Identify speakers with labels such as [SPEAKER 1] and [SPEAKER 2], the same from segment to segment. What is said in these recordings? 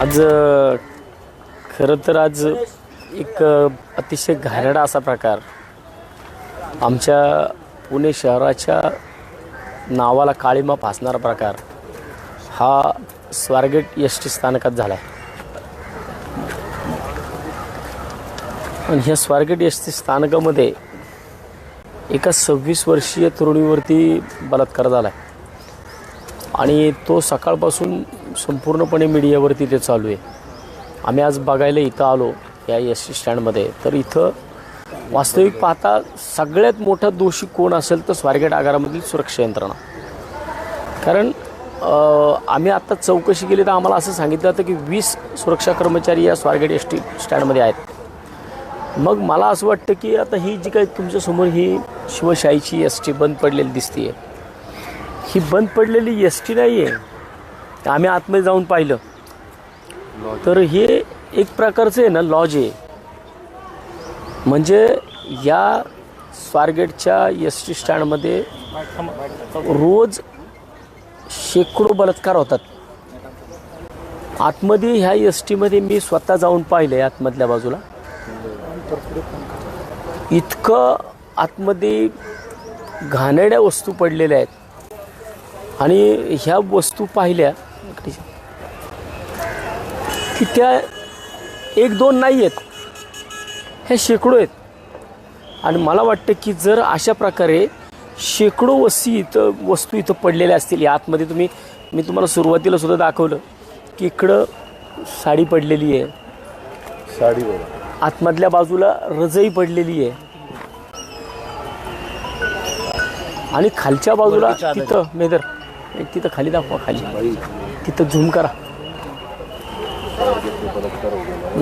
[SPEAKER 1] आज खरं तर आज एक अतिशय घाणेरडा असा प्रकार आमच्या पुणे शहराच्या नावाला काळीमा फासणारा प्रकार हा स्वारगेट एस टी स्थानकात झाला आहे आणि ह्या स्वारगेट एस टी स्थानकामध्ये एका सव्वीस वर्षीय तरुणीवरती बलात्कार झाला आहे आणि तो सकाळपासून संपूर्णपणे मीडियावरती ते चालू आहे. आम्ही आज बघायला इथं आलो या एस टी स्टँडमध्ये तर इथं वास्तविक पाहता सगळ्यात मोठा दोषी कोण असेल तर स्वारगेट आगारामधील सुरक्षा यंत्रणा. कारण आम्ही आत्ता चौकशी केली तर आम्हाला असं सांगितलं जातं की वीस सुरक्षा कर्मचारी या स्वारगेट एस टी स्टँडमध्ये आहेत. मग मला असं वाटतं की आता ही जी काही तुमच्यासमोर ही शिवशाहीची एस टी बंद पडलेली दिसते ही बंद पडलेली एस टी नाही आहे आम्ही आतमध्ये जाऊन पाहिलं. तर हे एक प्रकारचं आहे ना लॉज आहे. म्हणजे या स्वारगेटच्या एस टी स्टँडमध्ये रोज शेकडो बलात्कार होतात. आतमध्ये ह्या एस टीमध्ये मी स्वतः जाऊन पाहिलं आतमधल्या बाजूला. इतकं आतमध्ये घाणेरड्या वस्तू पडलेल्या आहेत. आणि ह्या वस्तू पाहिल्या की त्या एक दोन नाही आहेत. ह्या शेकडो आहेत. आणि मला वाटतं की जर अशा प्रकारे शेकडो वस्ती इथं वस्तू इथं पडलेल्या असतील या आतमध्ये तुम्ही मी तुम्हाला सुरुवातीला सुद्धा दाखवलं की इकडं साडी पडलेली आहे.
[SPEAKER 2] साडी
[SPEAKER 1] आतमधल्या बाजूला रजई पडलेली आहे. आणि खालच्या बाजूला. तिथं मेदर एक तिथं खाली दाखवा खाली. तिथं झूम करा.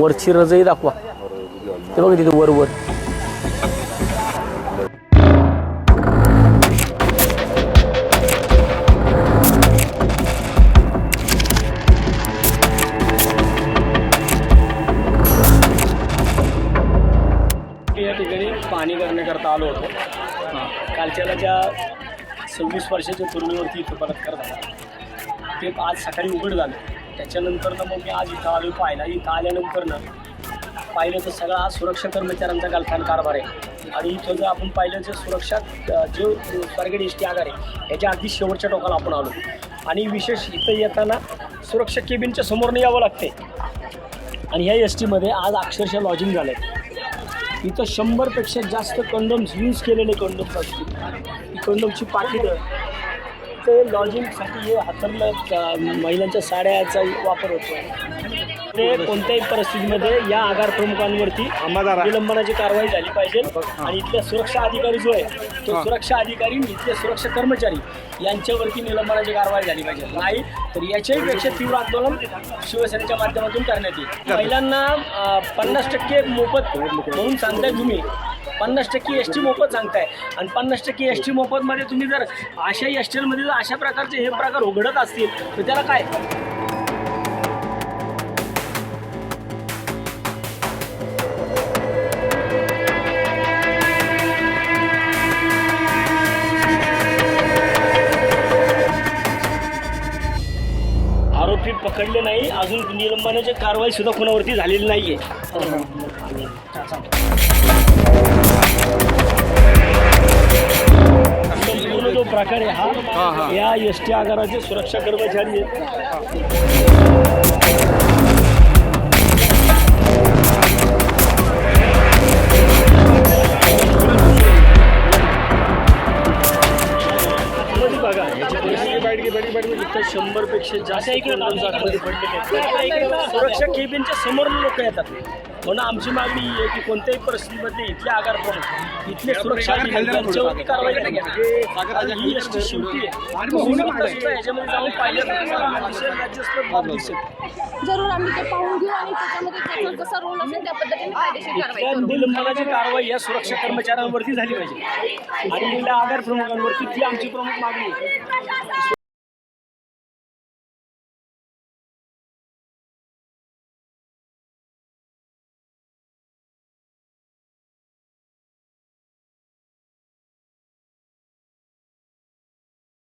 [SPEAKER 1] वरची रजही दाखवा. ते बघा तिथं वर वर. या ठिकाणी पाणी करण्याकरता आलो होतो. कालच्याला ज्या सव्वीस वर्षाच्या तरुणीवरती इथं बलात्कार झाला ते आज सकाळी उघड झालं. त्याच्यानंतर ना मग मी आज इथं आलो पाहिला इथं आल्यानंतर ना पाहिलं तर सगळा हा सुरक्षा कर्मचाऱ्यांचा गालखान कारभार आहे. आणि इथं जर आपण पाहिलं तर सुरक्षा जो स्वारगेट एस टी आगार आहे याच्या अगदी शेवटच्या टोकाला आपण आलो. आणि विशेष इथं येताना सुरक्षा केबिनच्या समोरनं यावं लागते. आणि ह्या एस टीमध्ये आज अक्षरशः लॉजिंग झालं आहे इथं शंभरपेक्षा जास्त कंडम्स यूज केलेले कंडम्स असतील. कंडमची कंडोमची पाकिटं ते लॉजिंगसाठी हे हातरलं महिलांच्या साड्याचा वापर होतो. ते कोणत्याही परिस्थितीमध्ये या आगार प्रमुखांवरती विलंबनाची कारवाई झाली पाहिजे. आणि इथल्या सुरक्षा अधिकारी जो आहे तो सुरक्षा अधिकारी इथले सुरक्षा कर्मचारी यांच्यावरती निलंबनाची कारवाई झाली पाहिजे. नाही तर याच्याही पेक्षा तीव्र आंदोलन शिवसेनेच्या माध्यमातून करण्यात येईल. महिलांना पन्नास टक्के मोफत. म्हणून सांगताय तुम्ही पन्नास टक्के एस टी मोफत सांगताय. आणि पन्नास टक्के एस टी मोफतमध्ये तुम्ही जर अशा एस टीमध्ये जर अशा प्रकारचे हे प्रकार उघडत असतील तर त्याला काय? आरोपी पकडले नाही अजून निलंबनाची कारवाई सुद्धा कोणावरती झालेली नाहीये. संपूर्ण जो प्रकार आहे हा. या एस टी आगाराचे सुरक्षा कर्मचारी आहेत. परिस्थिती इथं शंभरपेक्षा जास्त condoms आतमध्ये पडलेले आहेत. सुरक्षा केबिनच्या समोर लोक येतात. म्हणून आमची मागणी ही आहे की कोणत्याही परिस्थितीमध्ये इथले आगार प्रमुख इथले सुरक्षा अधिकारी यांच्यावरती कारवाई करावी. ही शेवटी आहे. तुम्ही सुद्धा याच्यामध्ये जाऊन पाहिलं तर तुम्हाला अतिशय राज्यस्तरीय बाब दिसेल.
[SPEAKER 3] जरूर आम्ही ते पाहून घेऊ आणि त्याच्यामध्ये त्याचा जसा रोल असेल त्या पद्धतीने कायदेशीर कारवाई
[SPEAKER 1] इथल्या
[SPEAKER 3] करू.
[SPEAKER 1] निलंबनाची कारवाई या सुरक्षा कर्मचाऱ्यांवरती झाली पाहिजे. आणि इथल्या आगार प्रमुखांवरती ती आमची प्रमुख मागणी आहे.